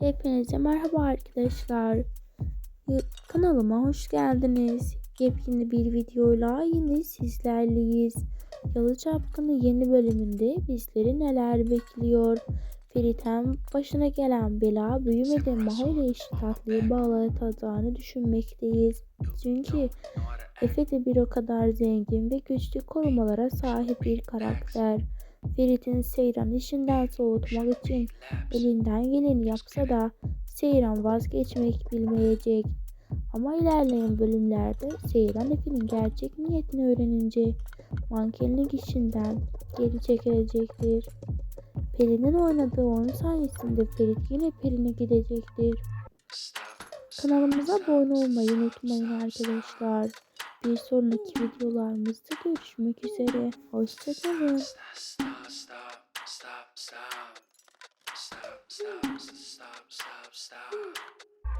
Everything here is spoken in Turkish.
Hepinize merhaba arkadaşlar. Kanalıma hoş geldiniz. Yepyeni bir videoyla yine sizlerleyiz. Yalı Çapkını yeni bölümünde bizleri neler bekliyor? Ferit'in başına gelen bela büyümede Maho ile eşit tatlıyı bağlatacağını düşünmekteyiz. Çünkü Efe de bir o kadar zengin ve güçlü korumalara sahip bir karakter. Ferit'in Seyran işinden soğutmak için elinden geleni yapsa da Seyran vazgeçmek bilmeyecek. Ama ilerleyen bölümlerde Seyran Efe'nin gerçek niyetini öğrenince mankenlik işinden geri çekilecektir. Peri'nin oynadığı oyun sayesinde Ferit yine Peri'ne gidecektir. Kanalımıza abone olmayı unutmayın arkadaşlar. Bir sonraki videolarımızda görüşmek üzere. Hoşçakalın. wanna stop, stop, stop. Stop, stop, stop, stop, stop.